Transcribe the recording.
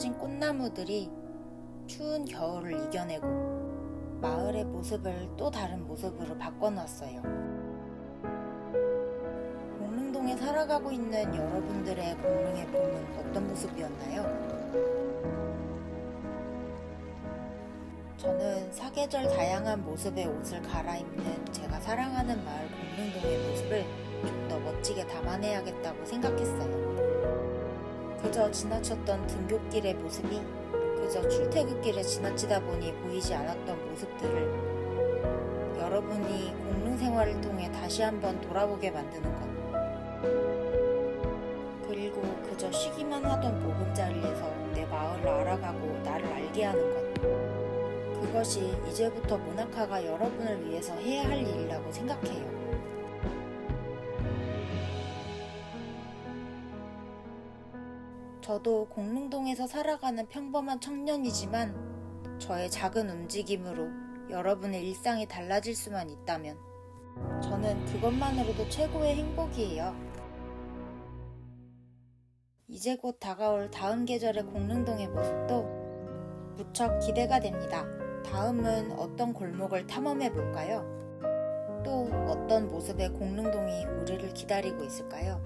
참나무들이 추운 겨울을 이겨내고 마을의 모습을 또 다른 모습으로 바꿔놨어요. 공릉동에 살아가고 있는 여러분들의 공릉의 봄은 어떤 모습이었나요? 저는 사계절 다양한 모습의 옷을 갈아입는 제가 사랑하는 마을 공릉동의 모습을 좀 더 멋지게 담아내야겠다고 생각했어요. 그저 지나쳤던 등굣길의 모습이 그저 출퇴근길에 지나치다 보니 보이지 않았던 모습들을 여러분이 공릉 생활을 통해 다시 한번 돌아보게 만드는 것. 그리고 그저 쉬기만 하던 보금자리에서 내 마을을 알아가고 나를 알게 하는 것. 그것이 이제부터 모나카가 여러분을 위해서 해야 할 일이라고 생각해요. 저도 공릉동에서 살아가는 평범한 청년이지만 저의 작은 움직임으로 여러분의 일상이 달라질 수만 있다면 저는 그것만으로도 최고의 행복이에요. 이제 곧 다가올 다음 계절의 공릉동의 모습도 무척 기대가 됩니다. 다음은 어떤 골목을 탐험해 볼까요? 또 어떤 모습의 공릉동이 우리를 기다리고 있을까요?